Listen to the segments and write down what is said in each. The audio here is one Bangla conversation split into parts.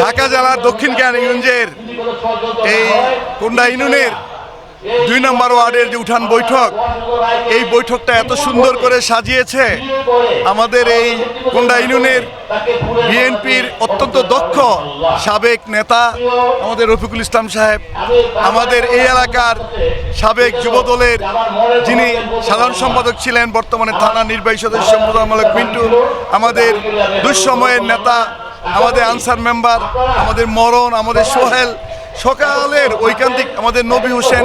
ঢাকা জেলার দক্ষিণ কেরানীগঞ্জের এই কোন্ডা ইউনিয়নের দুই নম্বর ওয়ার্ডের যে উঠান বৈঠক, এই বৈঠকটা এত সুন্দর করে সাজিয়েছে। আমাদের এই কোন্ডা ইউনিয়নের বিএনপির অত্যন্ত দক্ষ সাবেক নেতা আমাদের রফিকুল ইসলাম সাহেব, আমাদের এই এলাকার সাবেক যুবদলের যিনি সাধারণ সম্পাদক ছিলেন, বর্তমানে থানা নির্বাহী সদস্য মোজাম্মল মিন্টু, আমাদের দুঃসময়ের নেতা আমাদের আনসার মেম্বার, আমাদের মরণ, আমাদের সোহেল, সকালের ঐকান্তিক, আমাদের নবী হোসেন,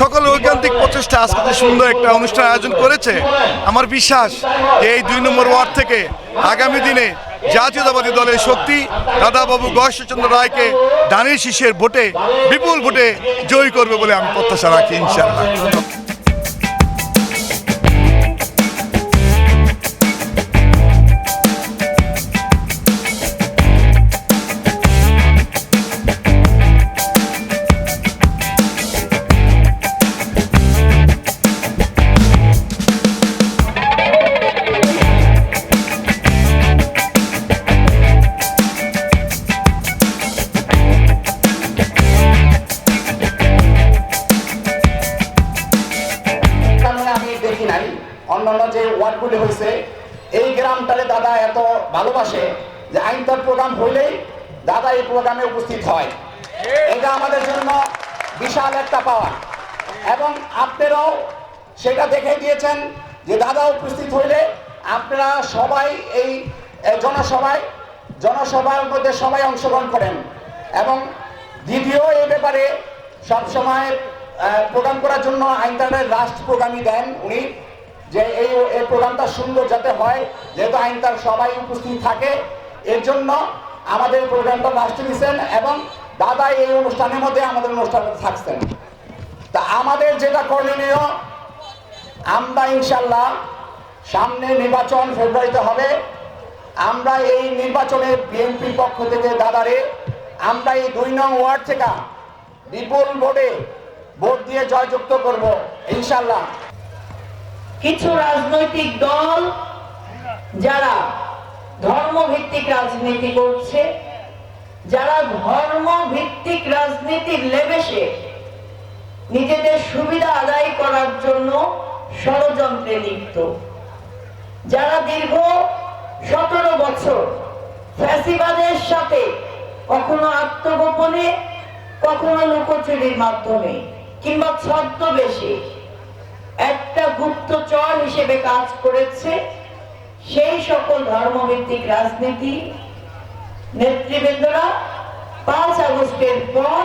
সকলের ঐকান্তিক প্রচেষ্টা আজকে সুন্দর একটা অনুষ্ঠান আয়োজন করেছে। আমার বিশ্বাস, এই দুই নম্বর ওয়ার্ড থেকে আগামী দিনে জাতীয়তাবাদী দলের শক্তি দাদাবাবু গয়েশ্বরচন্দ্র রায়কে দানির শীষের ভোটে, বিপুল ভোটে জয়ী করবে বলে আমি প্রত্যাশা রাখি, ইনশাআল্লাহ। ওয়ার্ডগুলি হয়েছে, এই গ্রামটারে দাদা এত ভালোবাসে যে আইনতার প্রোগ্রাম হইলেই দাদা এই প্রোগ্রামে উপস্থিত হয়। এটা আমাদের জন্য বিশাল একটা পাওয়া এবং আপনারাও সেটা দেখে দিয়েছেন যে দাদা উপস্থিত হইলে আপনারা সবাই এই জনসভায়, জনসভার মধ্যে সবাই অংশগ্রহণ করেন। এবং দ্বিতীয় এই ব্যাপারে সবসময় প্রোগ্রাম করার জন্য আইনতারের লাস্ট প্রোগ্রামই দেন উনি। যে এই এই প্রোগ্রামটা সুন্দর যাতে হয়, যেহেতু আইনতার সবাই উপস্থিত থাকে, এর জন্য আমাদের প্রোগ্রামটা লাস্টে দিচ্ছেন এবং দাদা এই অনুষ্ঠানের মধ্যে আমাদের অনুষ্ঠানে থাকছেন। তা আমাদের যেটা করণীয়, আমরা ইনশাল্লাহ সামনে নির্বাচন ফেব্রুয়ারিতে হবে। আমরা এই নির্বাচনে বিএনপির পক্ষ থেকে দাদারে, আমরা এই দুই নং ওয়ার্ড থেকে বিপুল ভোটে ভোট দিয়ে জয়যুক্ত করব ইনশাল্লাহ কিছু রাজনৈতিক দল যারা ধর্মভিত্তিক রাজনীতি করছে, যারা ধর্মভিত্তিক রাজনীতির লেবেশে নিজেদের সুবিধা আদায় করার জন্য ষড়যন্ত্রে লিপ্ত। যারা দীর্ঘ সতেরো বছর ফ্যাসিবাদের সাথে কখনো আত্মগোপনে, কখনো লুকোচুরির মাধ্যমে কিংবা ছদ্মবেশে একটা গুপ্তচর হিসেবে কাজ করেছে সেই সকল ধর্মভিত্তিক রাজনীতি। নেতৃবৃন্দরা পাঁচ আগস্টের পর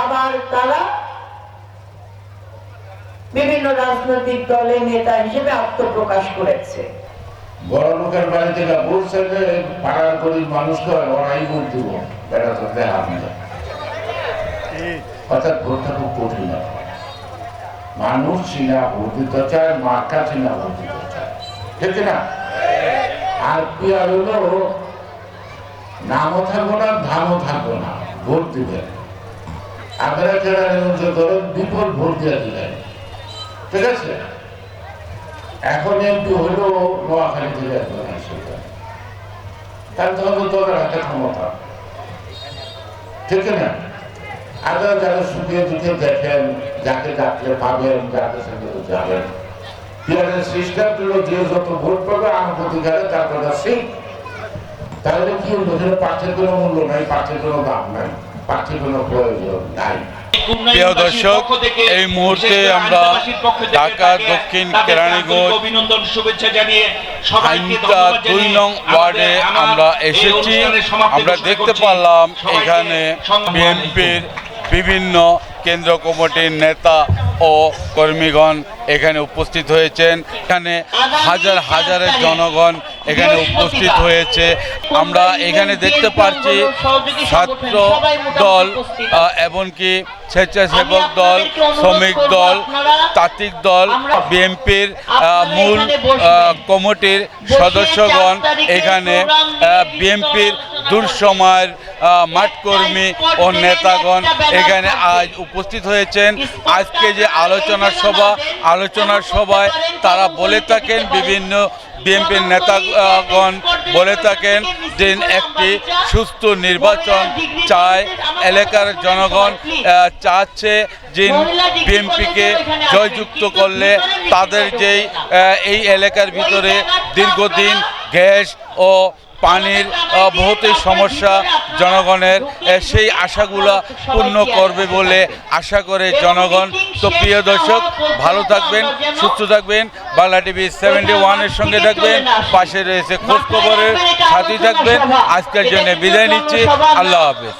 আবার তারা বিভিন্ন রাজনৈতিক দলের নেতা হিসেবে আত্মপ্রকাশ করেছে। বড় লোকের বাড়ি থেকে বলছে যে পাড়ার গরিব মানুষকে ওরাই ভোট দিব। এটা তো দেখা অর্থাৎ ভোটটা খুব কঠিন না মানুষ চিনা দিতে চায় মাথা চিনা দিতে চায়। ঠিক না? আর কি আর হলো? নামও থাকব না ধামও থাকব না, ভোট দিবেন। আপনারা যারা নিমন্ত্রণ করেন বিপুল ভোট দিয়ে দিলেন। ঠিক আছে? এখন এমপি হলো নোয়াখালী থেকে একজন আসে তার তখন তোদের হাতে ক্ষমতা। ঠিক না? আপনারা যারা সুখে দুঃখে দেখেন, যাকে ডাকলে পাবেন, যাকে সঙ্গে যাবেন। পিয়ারের সিস্টেম হলো যে যত ভোট পাবে অনুভূতিকারে তার কথা সিট তাহলে কি প্রার্থীর কোনো মূল্য নাই প্রার্থীর কোনো দাম নাই প্রার্থীর কোনো প্রয়োজন নাই। আমরা ঢাকা, দক্ষিণ ওয়ার্ডে আমরা এসেছি। আমরা দেখতে। পারলাম এখানে বিএনপির বিভিন্ন কেন্দ্র কমিটির নেতা ও কর্মীগণ এখানে উপস্থিত হয়েছেন। এখানে হাজার হাজারের জনগণ এখানে উপস্থিত হয়েছে। আমরা এখানে দেখতে পাচ্ছি ছাত্র দল এমনকি স্বেচ্ছাসেবক দল, শ্রমিক দল, তাত্ত্বিক দল, বিএনপির মূল কমিটির সদস্যগণ এখানে বিএনপির দুঃসময়ের মাঠকর্মী ও নেতাগণ এখানে আজ উপস্থিত হয়েছেন। আজকে যে আলোচনা সভা আলোচনার সভায় তারা বলে থাকেন বিভিন্ন বিএনপির নেতাগণ বলে থাকেন যে একটি সুস্থ নির্বাচন চায় এলাকার জনগণ চাচ্ছে যে বিএনপিকে জয়যুক্ত করলে তাদের যেই এই এলাকার ভিতরে দীর্ঘদিন গ্যাস ও পানির ভৌতিক সমস্যা জনগণের সেই আশাগুলো পূর্ণ করবে বলে আশা করে জনগণ। তো প্রিয় দর্শক, ভালো থাকবেন, সুস্থ থাকবেন। বাংলা টিভি সেভেন্টি ওয়ানের সঙ্গে থাকবেন, পাশে রয়েছে খোঁজ খবরের সাথেই থাকবেন। আজকের জন্য বিদায় নিচ্ছি। আল্লাহ হাফেজ।